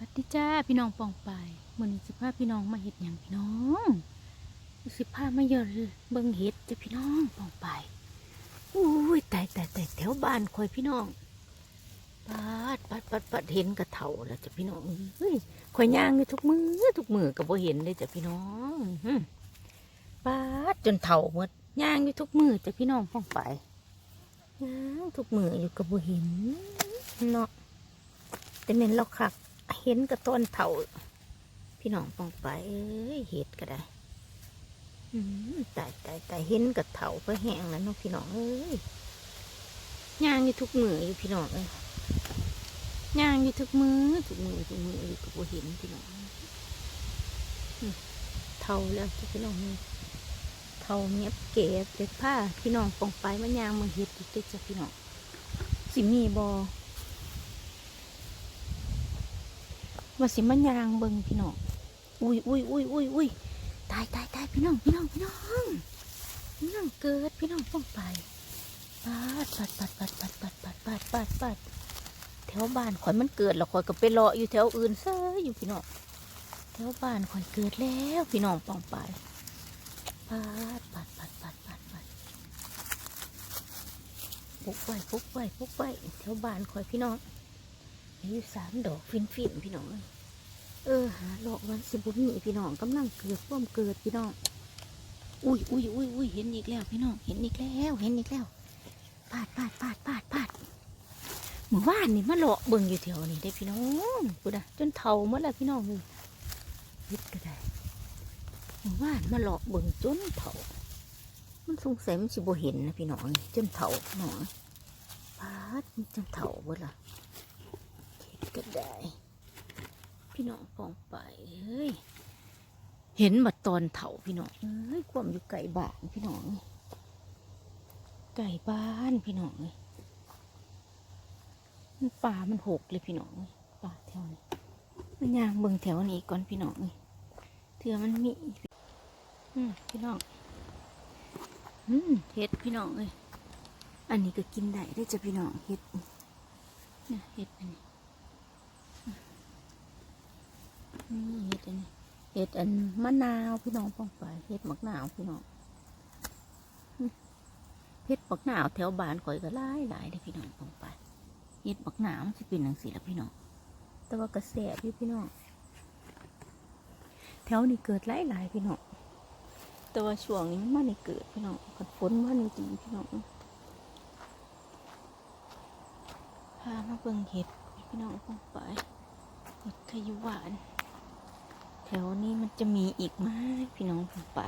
วัสดีจ้าพี่น้องปองไปมื้อนี้สิพาพี่น้องมาเฮ็ดหยังพี่น้องสิพามาเยอะเบิ่งเฮ็ดจ้ะพี่น้องปองไปอุ้ยตายตายตายแถวบ้านคอยพี่น้องปาดปัดปัดปัดเห็นกระเถาแล้วจ้ะพี่น้องเฮ้ยคอยย่างอยู่ทุกมือทุกมือก็บ่เห็นเลยจ้ะพี่น้องหึปาดจนเถาหมดย่างอยู่ทุกมือจ้ะพี่น้องปองไปย่างทุกมืออยู่ก็บ่เห็นเนาะแต่เม็นเราคัก เห็นกระต้นเถาพี่น้องปองไปเห็ดก็ได้ตายตายตายเห็นกระเถาก็แห้งแล้วเนาะพี่น้องเอ้ยย่างอยู่ทุกมืออยู่พี่น้องเอ้ยย่างอยู่ทุกมือทุกมือทุกมืออยู่กับเห็นพี่น้องเถาแล้วพี่น้องเอ้ยเถาเมียบเก็บเก็บผ้าพี่น้องปองไปมันย่างมาเห็ดอีกด้อจ้ะพี่น้องสิมีบอ ว่าสิมันยางเบิงพี่น้องอุ้ยอุ้ยอุ้ยอุ้ยอุ้ยตายตายตายพี่น้องพี่น้องพี่น้องพี่น้องเกิดพี่น้องต้องไปปาดปัดปัดปัดปัดปัดปัดปัดปัดปัดแถวบ้านข่อยมันเกิดแล้วข่อยก็ไปรออยู่แถวอื่นซ้ยอยู่พี่น้องแถวบ้านข่อยเกิดแล้วพี่น้องป้องไปปาดปัดปัดปัดปัดปัดปุกไว้ปุกไว้ปุกไว้แถวบ้านข่อยพี่น้อง อยู่สามดอกฟินฟินพี่น้องเออหาหลอกวันสิบุญนี่พี่น้องกำลังเกิดพ่วมเกิดพี่น้องอุ้ยอุ้ยอุ้ยอุ้ยเห็นอีกแล้วพี่น้องเห็นอีกแล้วเห็นอีกแล้วปาดปาดปาดปาดปาดเมื่อวานนี่มาหลอกเบิ่งอยู่แถวนี้ได้พี่น้องกูนะจนเท่าหมดแล้วพี่น้องเลยยึดก็ได้เมื่อวานมาหลอกเบิ่งจนเท่ามันสงสัยมันสิบ่เห็นนะพี่น้องจนเท่าพี่น้องปาดมันจนเท่าหมดละ ก็ได้ พี่น้องปองไปเฮ้ยเห็นมาตอนเถาพี่น้องเอ้ยความอยู่ไก่บ้านพี่น้องไก่บ้านพี่น้องเอ้ยมันป่ามันหกเลยพี่น้องเอ้ยป่าแถวนี้มันยางเบิ่งแถวนี้ก่อนพี่น้องเอ้ยเถื่อมันมีอืมพี่น้องอืมเห็ดพี่น้องเอ้ยอันนี้ก็กินได้ได้จ้ะพี่น้องเห็ดเนี่ยเห็ดอันนี้ เห็ดอันมะนาวพี่น้องป้องไปเห็ดมะนาวพี่น้องอืมเห็ดมะนาวแถวบ้านข่อยก็หลายหลายเลยพี่น้องป้องไปเห็ดมะนาวมันจะเป็นหนังสีแล้วพี่น้องแต่ว่ากระแสพี่พี่น้องแถวนี้เกิดหลายหลายพี่น้องแต่ว่าช่วงนี้มันไม่ได้เกิดพี่น้องขัดฝนมันดีพี่น้องพามาเบิ่งเห็ดพี่น้องป้องไปเห็ดขยุหวาน แถวนี้มันจะมีอีกไหมพี่น้องผมไป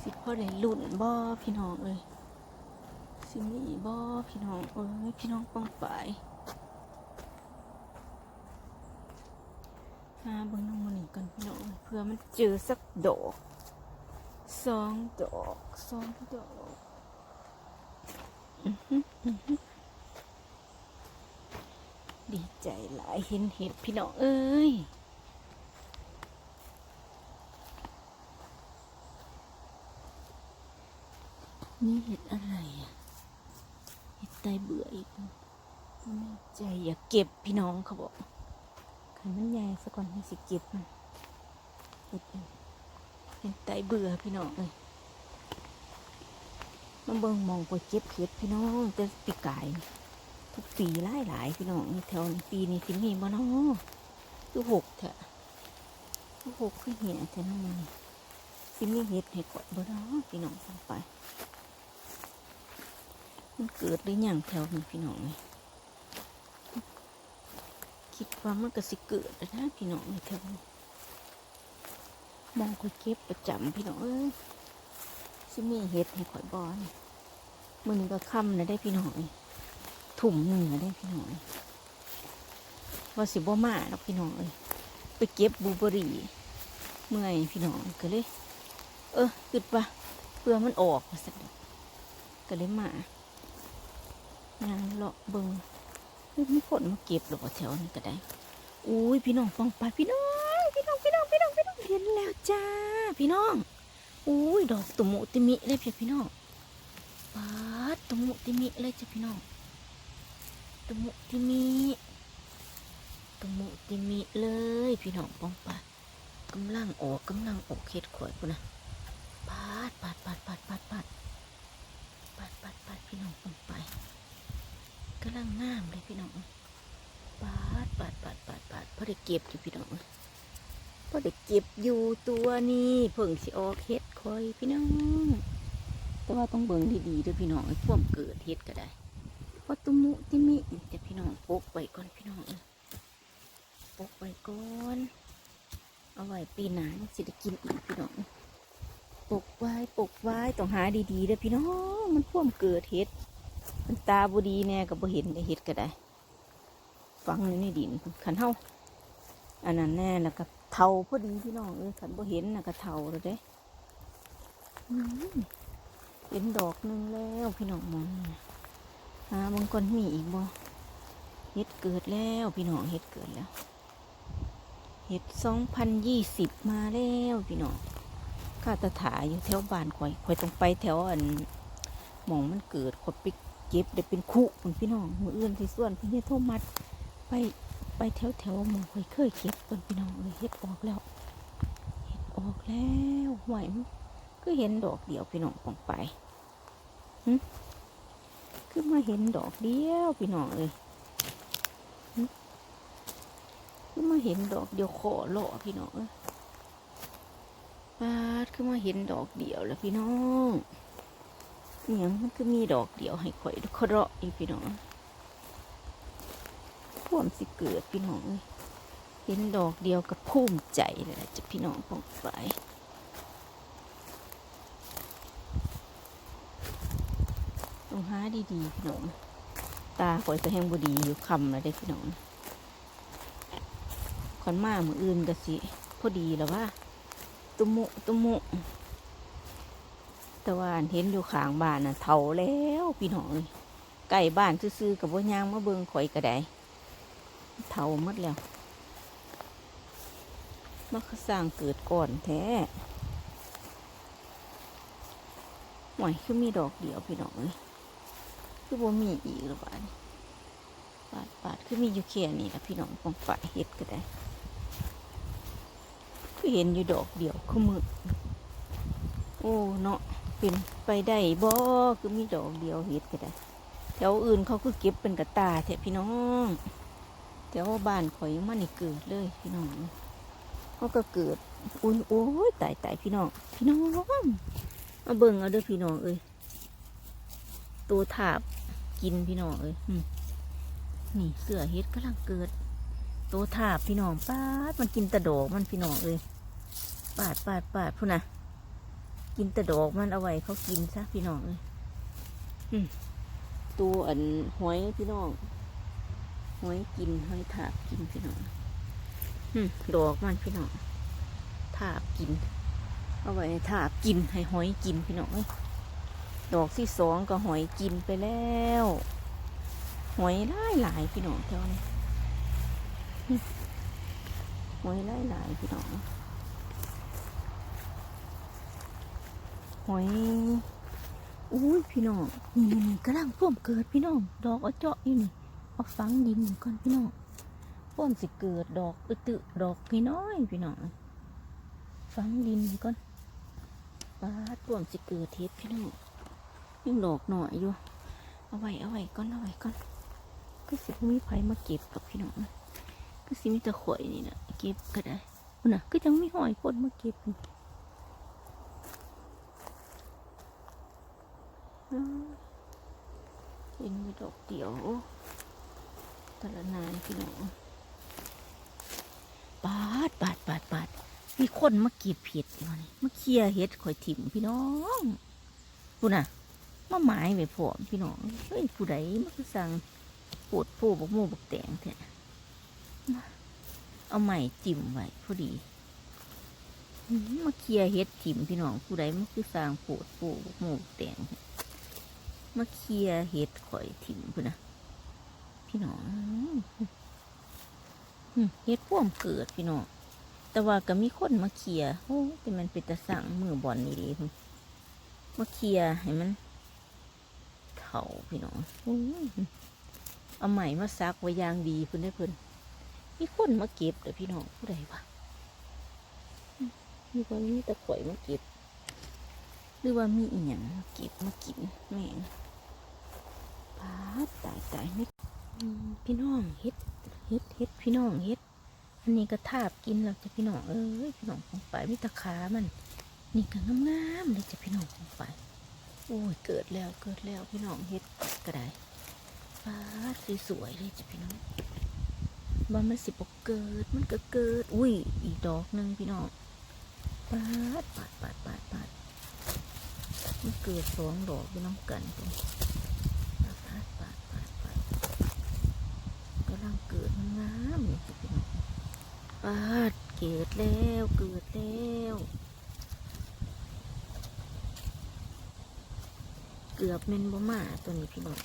สิพ่อได้ลุ่นบ่พี่น้องเลยสิมีบ่พี่น้องเอ้ยพี่น้องป้องไปหาเบิ่งน้องมันนี่กันพี่น้องเพื่อมันเจอสักดอกสองดอกสองดอก ดีใจหลายเห็นเห็ดพี่น้องเอ้ยนี่เห็ดอะไรอะ เห็ดไตเบื่ออีกไม่ใจอย่าเก็บพี่น้องเขาบอกขันมันใหญ่สักก่อนให้สิเก็บเห็ดเห็ดไตเบื่อพี่น้องเลย มาเบิ่งมองไปเก็บเห็ดพี่น้องแต่ปีกายทุกปีหลายหลายพี่น้องนี่แถวปีนี้สิมีบ่เนาะคือหกแถะคือหกคือเหี้ยแถวนั้นมันสิมีเห็ดให้กดบ่เนาะพี่น้องฟังไป มันเกิดหรือยังแถวนี้พี่น้องนี่คิดว่ามันก็สิเกิดนะพี่น้องในแถวนี้มองคอยเก็บประจำพี่น้องเอ้ย สิมีเห็ดให้ข่อยบอนมือนี้ก็ค่ำนะได้พี่น้องถุ่มหนึ่งได้พี่น้องว่าสิบ่มาแล้วพี่น้องเอ้ยไปเก็บบูเบอรี่เมื่อยพี่น้องก็เลย เออคิดว่าเพื่อมันออกมาสักดอกก็เลยมางานเลาะเบิงเฮ้ยมีคนมาเก็บหรอแถวนี้ก็ได้อุ้ยพี่น้องฟังไปพี่น้องพี่น้องพี่น้องพี่น้องพี่น้องเห็นแล้วจ้า พี่น้อง อุ้ยดอกตุ่มุติมิเลยพี่พี่น้องปาดตะมุติมิเลยจ้ะพี่น้องตะมุติมิตะมุติมิเลยพี่น้องป้องปาดกำลังออกกำลังออกเห็ดข่อยพุ่นะปาดปาดปาดปาดปาดปาดปาดปาดปาดพี่น้องป้องไปกำลังงามเลยพี่น้องปาดปาดปาดปาดปาดพอได้เก็บอยู่พี่น้อง พอได้เก็บอยู่ตัวนี้เพิ่งสิออกเห็ดข่อยพี่น้อง แต่ว่าต้องเบิ่งดีๆด้วยพี่น้องไอ้พ่วมเกิดเฮ็ดก็ได้เพราะตุ้มุติมิแต่พี่น้องปกไว้ก่อนพี่น้องเอ้ยปกไว้ก่อนเอาไว้ปีหน้าสิได้กินอีกพี่น้องปกไว้ปกไว้ต้องหาดีๆด้อพี่น้องมันพ่วมเกิดเฮ็ดมันตาบ่ดีแน่ก็บบ่เห็นได้เฮ็ดก็ได้ ฟังอยู่ในดินขันเฮาอันนั้นแน่แล้วก็ เท่าพอดีพี่น้องเอ้ยขันบ่เห็นนะก็เท่าแล้วเด้เห็นดอกหนึงแล้วพี่น้องมองหาบางคนมีอีกบ่เห็ดเกิดแล้วพี่น้องเห็ดเกิดแล้วเห็ดสองพันยี่สิบมาแล้วพี่น้องข้าตถาอยู่แถวบ้านข่อยข่อยต้องไปแถวอันหมองมันเกิดข่อยไปเก็บได้เป็นคุ่พี่น้องมืออื่นที่ส่วนพี่เนี่ยโทมัดไป ไปแถวแถวหมองข่อยเคยเก็บพุ่นพี่น้องเลยเห็ดออกแล้วเห็ดออกแล้วไหวมันก็เห็นดอกเดียวพี่น้องปองไปหึคือมาเห็นดอกเดียวพี่น้องเลยคือมาเห็นดอกเดียวขอหล่อพี่น้องเอ้ยปาดคือมาเห็นดอกเดียวแล้วพี่น้องเนี่ยงมันคือมีดอกเดียวให้ข่อยเคราะห์อีกพี่น้อง พ่วมสิเกิดพี่น้องเห็นดอกเดียวกับภูมิใจเลยล่ะจะพี่น้องปองไปต้องหาดีๆพี่น้องตาข่อยก็แห้งบดีอยู่คำแล้วได้พี่น้องขอนมามืออื่นก็สิพอดีแล้วว่า ตุมุตุมุแต่ว่าอันเห็นอยู่ข้างบ้านน่ะเท่าแล้วพี่น้องไก่บ้านซื่อๆกับว่ายางมาเบิงข่อยก็ได้ เทาหมดแล้วมาสร้างเกิดก่อนแท้หวยคือมีดอกเดียวพี่น้องเอ้ยคือบ่มีอีกหรือเปล่าปาดปาดคือมีอยู่แค่นี้ละพี่น้องปองฝ่ายเห็ดก็ได้คือเห็นอยู่ดอกเดียวคือมือโอ้เนาะเป็นไปได้บ่คือมีดอกเดียวเห็ดก็ได้แถวอื่นเขาคือเก็บเป็นกระตาแท้พี่น้อง แต่ว่าบ้านข่อยมันนี่เกิดเลยพี่น้องเขาก็เกิดอุ้ยโอ้ยตายตายพี่น้อง พี่น้องมาเบิ่งเอาเด้อพี่น้องเอ้ยตัวถาบกินพี่น้องเอ้ยนี่เสือเฮ็ดกำลังเกิด ตัวถาบพี่น้องปาดมันกินตะดอกมันพี่น้องเอ้ยปาดปาดปาดพุ่นะกินตะดอกมันเอาไว้เขากินซะพี่น้องเอ้ยตัวอันหอยพี่น้อง หอยกินหอยถาบกินพี่น้องอืมดอกมันพี่น้องถาบกิน เอาไว้ให้ถาบกินให้หอยกินพี่น้องเอ้ยดอกที่สองก็หอยกินไปแล้ว หอยหลายหลายๆพี่น้องเท่านี้นี่หอยหลายหลายๆพี่น้องหอยอุ้ยพี่น้องนี่นี่นี่กำลังพ่วมเกิดพี่น้อง ดอกเอาเจาะอยู่นี่ เอาฝังดินก่อนพี่น้องพ่วมสิเกิดดอกอึตึดอกพี่น้อยพี่น้องฝังดินก่อนปาดพ่วมสิเกิดเทศพี่น้องยังดอกหน่อยอยู่ เอาไว้เอาไว้ก่อนเอาไว้ก่อนก็สิมีไผมาเก็บกับพี่น้องก็สิมีต่ข่อยนี่นะเก็บก็ได้พุ่นน่ะก็ยังมีหอยคนมาเก็บเห็นมีดอกเดียว ตลนานพี่น้องปาดปาดปาดปาดมีคนมาเก็บเห็ดอยู่นี่มาเคลียเห็ดข่อยถิ่มพี่น้องพูน่ะมาหมายไว้พร้อมพี่น้องเฮ้ยผู้ใดมาคือสั่งปวดผู้บกหมูบกแตงแท้เอาใหม่จิ้มไว้พอดีอื้อมาเคลียเฮ็ดจิ้มพี่น้องผู้ใดมาคือสั่งปวดผู้บกหมูบกแตงมาเคลียเฮ็ดข่อยถิ่มพูน่ะ พี่น้องเฮ็ดพ่วมเกิดพี่น้องแต่ว่าก็มีคนมาเคลียโอ้แต่มันเป็นตะสั่งมือบอลนี่ดีพุ่มาเคลียให้มันเถาพี่น้องอื้อเอาใหม่มาซักไว้ยางดีเพิ่นได้เพิ่นมีคนมาเก็บเด้อพี่น้องผู้ใดวะอืมมีว่ามีตะข่อยมาเก็บ หรือว่ามีอีหยังมาเก็บมากินแม่งปาดตายตายไม่ พี่น้องเฮ็ดเฮ็ดเฮ็ดพี่น้องเฮ็ด อันนี้ก็ทาบกินแล้วจะพี่น้องเอ้ยพี่น้องของไปมีแตะขามัน นี่ก็งามๆเลยจะพี่น้องของไปโอ้ยเกิดแล้วเกิดแล้วพี่น้องเฮ็ดก็ได้ปาดสวยๆเลยจ้ะพี่น้องว่มันสิบกเกิดมันก็เกิด อุ้ย อีกดอกหนึ่งพี่น้องปาดปาดปาดปาดปาดมันเกิดสองดอกพี่น้องกันตรงปาดปาดปาดปาดปาดกำลังเกิดงามเลยจ้ะพี่น้อง ปาดเกิดแล้วเกิดแล้วเกือบเมนบ่มาตัวนี้พี่น้อง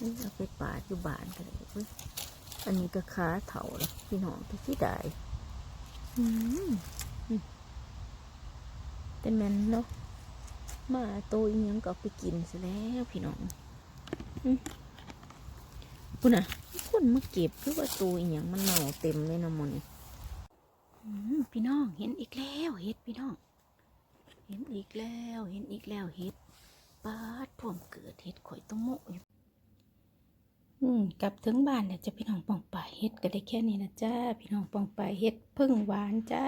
นี่เอาไปปาดอยู่บ้านกันเลยเว้ยอันนี้ก็ขาเถาเลยพี่น้องที่ที่ได้อืมอืมแต่แมนเนาะมาตัวอีหยังก็เอาไปกินซะแล้วพี่น้องอืมปุ่นอะ คนมาเก็บคือว่าตัวอหย่างมันเน่าเต็มเลยนะมอนพี่น้องเห็นอีกแล้วเห็ดพี่น้อง เห็นอีกแล้วเห็นอีกแล้วเห็ดปาดพ่วมเกิดเห็ดข่อยต้องโมอยู่อืมกลับถึงบ้านแล้วจะพี่น้องปองป่าเห็ดก็ได้แค่นี้นะจ้าพี่น้องปองป่าเห็ดพึ่งหวานจ้า